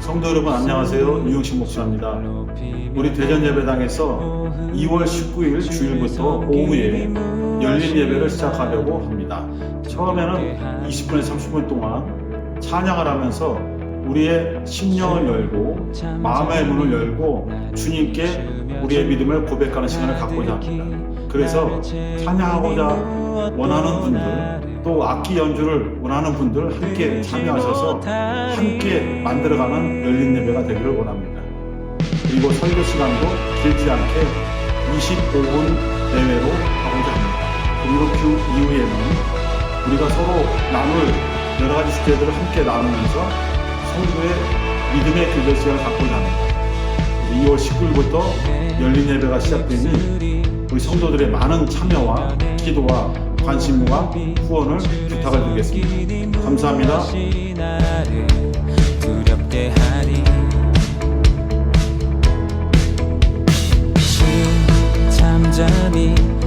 성도 여러분 안녕하세요. 유영신 목사입니다. 우리 대전 예배당에서 2월 19일 주일부터 오후에 열린 예배를 시작하려고 합니다. 처음에는 20분에서 30분 동안 찬양을 하면서 우리의 심령을 열고 마음의 문을 열고 주님께 우리의 믿음을 고백하는 시간을 갖고자 합니다. 그래서 찬양하고자 원하는 분들 또 악기 연주를 원하는 분들 함께 참여하셔서 함께 만들어가는 열린 예배가 되기를 원합니다. 그리고 설교 시간도 길지 않게 25분 내외로 하고자 합니다. 그리고 그 이후에는 우리가 서로 나눌 여러 가지 주제들을 함께 나누면서 성도의 믿음의 교제 시간을 갖고자 합니다. 2월 19일부터 열린 예배가 시작되니 우리 성도들의 많은 참여와 기도와 관심과 후원을 부탁을 드리겠습니다. 감사합니다. 잠잠히